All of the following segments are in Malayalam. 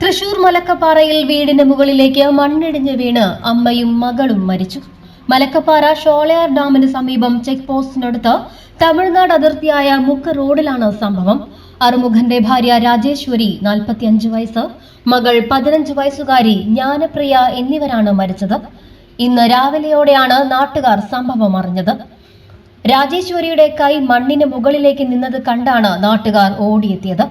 തൃശൂർ മലക്കപ്പാറയിൽ വീടിന് മുകളിലേക്ക് മണ്ണിടിഞ്ഞ് വീണ് അമ്മയും മകളും മരിച്ചു. മലക്കപ്പാറ ഷോളയാർ ഡാമിന് സമീപം ചെക്ക് പോസ്റ്റിനടുത്ത് തമിഴ്നാട് അതിർത്തിയായ മുക്ക് റോഡിലാണ് സംഭവം. അറുമുഖന്റെ ഭാര്യ രാജേശ്വരി നാൽപ്പത്തിയഞ്ച് വയസ്സ് മകൾ പതിനഞ്ച് വയസ്സുകാരി ജ്ഞാനപ്രിയ എന്നിവരാണ് മരിച്ചത്. ഇന്ന് രാവിലെയോടെയാണ് നാട്ടുകാർ സംഭവം അറിഞ്ഞത്. രാജേശ്വരിയുടെ കൈ മണ്ണിന് മുകളിലേക്ക് നിന്നത് കണ്ടാണ് നാട്ടുകാർ ഓടിയെത്തിയത്.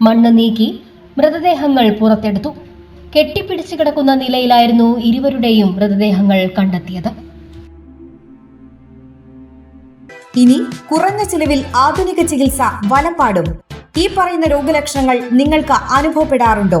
മണ്ണ് നീക്കി മൃതദേഹങ്ങൾ പുറത്തെടുത്തു. കെട്ടിപ്പിടിച്ചു കിടക്കുന്ന നിലയിലായിരുന്നു ഇരുവരുടെയും മൃതദേഹങ്ങൾ കണ്ടെത്തിയത്. ഇനി കുറഞ്ഞ ചിലവിൽ ആധുനിക ചികിത്സ വലപ്പാടും. ഈ പറയുന്ന രോഗലക്ഷണങ്ങൾ നിങ്ങൾക്ക് അനുഭവപ്പെടാറുണ്ടോ?